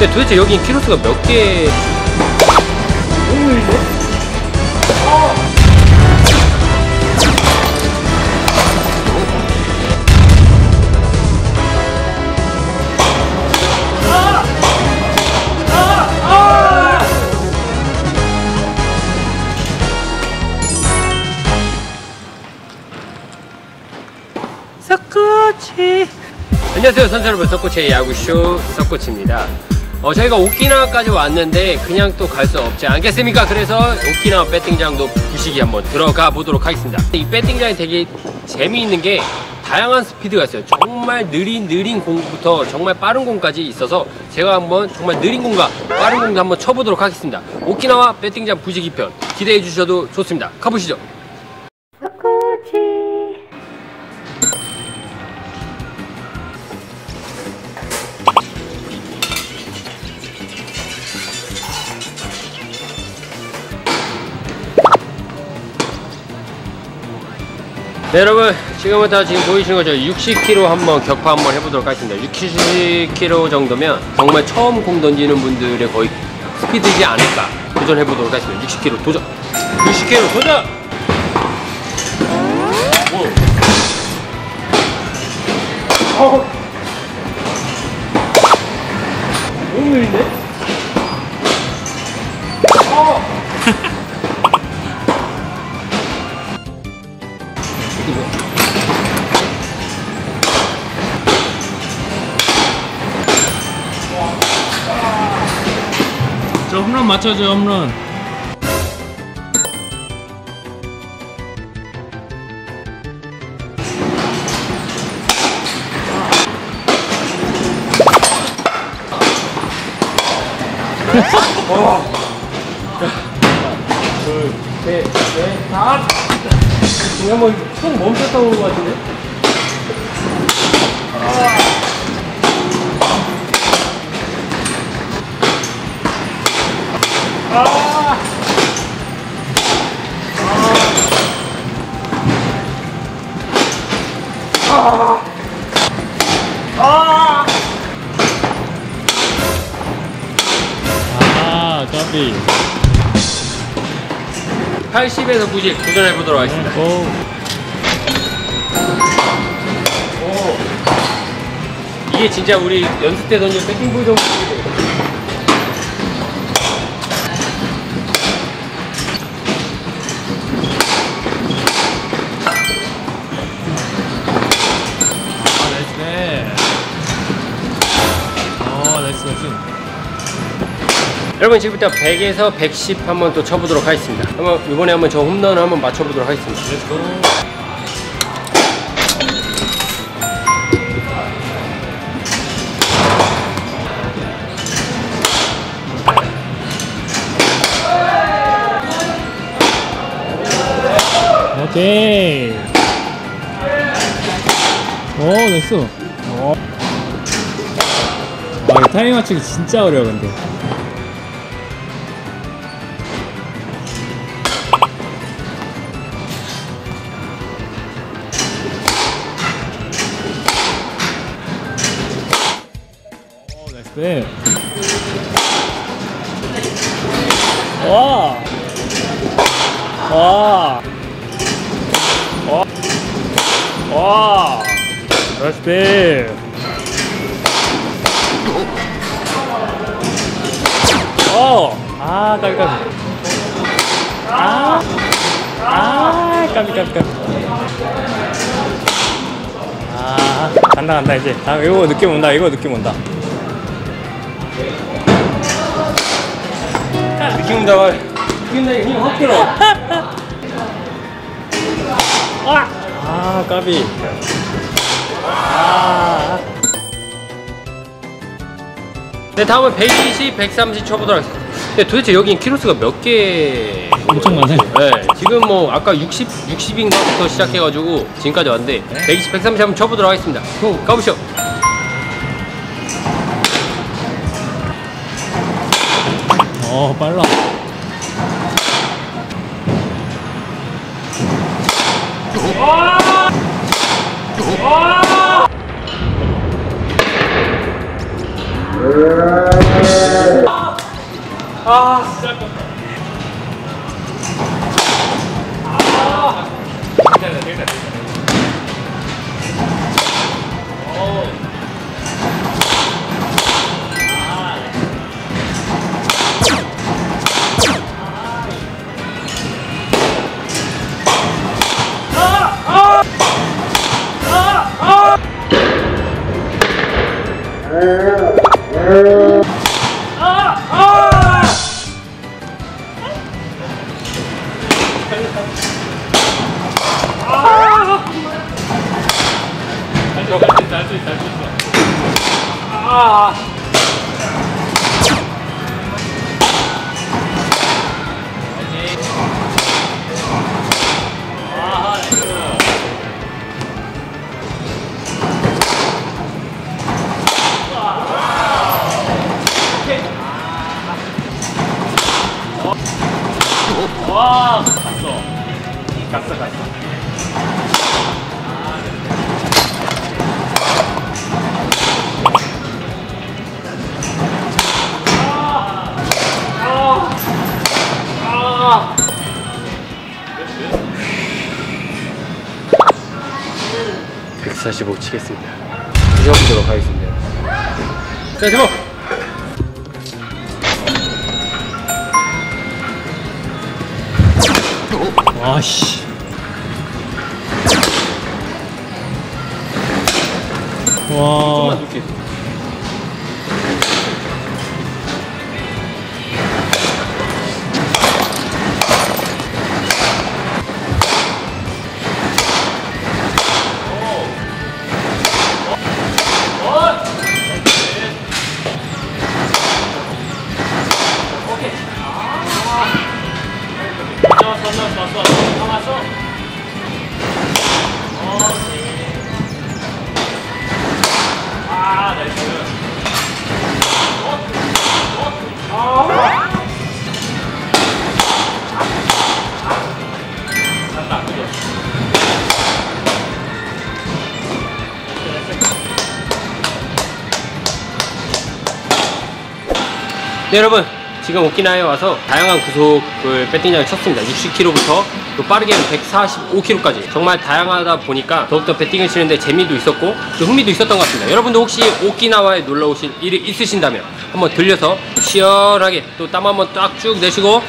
근데 도대체 여기 키로수가 몇 개? 석코치. 안녕하세요. 선수 여러분 석코치의 야구쇼 석코치입니다 어, 저희가 오키나와까지 왔는데 그냥 또 갈 수 없지 않겠습니까? 그래서 오키나와 배팅장도 부시기 한번 들어가 보도록 하겠습니다. 이 배팅장이 되게 재미있는 게 다양한 스피드가 있어요. 정말 느린 느린 공부터 정말 빠른 공까지 있어서 제가 한번 정말 느린 공과 빠른 공도 한번 쳐보도록 하겠습니다. 오키나와 배팅장 부시기 편 기대해 주셔도 좋습니다. 가보시죠 네 여러분 지금부터 지금 보이시는 거죠 60km 한번 격파 한번 해보도록 하겠습니다 60km 정도면 정말 처음 공 던지는 분들의 거의 스피드이지 않을까 도전해보도록 하겠습니다 60km 도전 60km 도전 오. 어. 너무 느린데? 저 홈런 맞춰줘 홈런 네, 네, 다. 지금 한번 손 멈췄다 온것 같은데? 아 까비 80에서 90 도전해 보도록 하겠습니다. 오. 이게 진짜 우리 연습 때 던진 백킹볼 정 여러분 지금부터 100에서 110 한번 또 쳐보도록 하겠습니다. 한번 이번에 한번 저 홈런 한번 맞춰보도록 하겠습니다. 오케이 오 됐어 오. 아 타이밍 맞추기 진짜 어려워 근데 오 나이스 와 와. 와. 와. 나이스 어. 아, 까비. 아. 아, 까비. 아, 간다 간다 이제. 아, 이거 느낌 온다. 이거 느낌 온다. 느낌 온다. 느낌 나게 힘확 들어. 아, 아 까비. 아. 네, 다음은 120, 130 쳐보도록 하겠습니다. 근데 도대체 여기 키로수가 몇 개? 엄청 많네. 네, 지금 뭐 아까 60, 60인가부터 시작해가지고 지금까지 왔는데 120, 130 한번 쳐보도록 하겠습니다. 가보시죠. 어, 빨라. 와 ああ。145 치겠습니다. 드셔보도록 하겠습니다. 자, 제목! 와씨 와 다 왔어 아 네, 여러분. 지금 오키나와에 와서 다양한 구속을 배팅장을 쳤습니다. 60km부터 또 빠르게는 145km까지 정말 다양하다 보니까 더욱더 배팅을 치는데 재미도 있었고 또 흥미도 있었던 것 같습니다. 여러분도 혹시 오키나와에 놀러 오실 일이 있으신다면 한번 들려서 시원하게 또 땀 한번 딱 쭉 내시고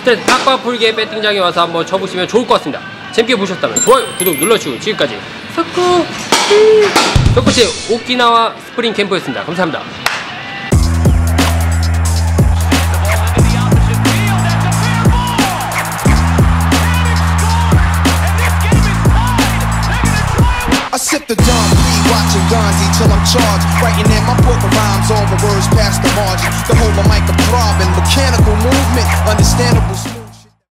스트레스 팍팍 풀게 배팅장에 와서 한번 쳐보시면 좋을 것 같습니다. 재밌게 보셨다면 좋아요, 구독 눌러주시고 지금까지 석구 석구치의 오키나와 스프링 캠프였습니다. 감사합니다. Till I'm charged. Writing in my book of rhymes, all the words past the margin. The whole of mic a throbbing, mechanical movement, understandable.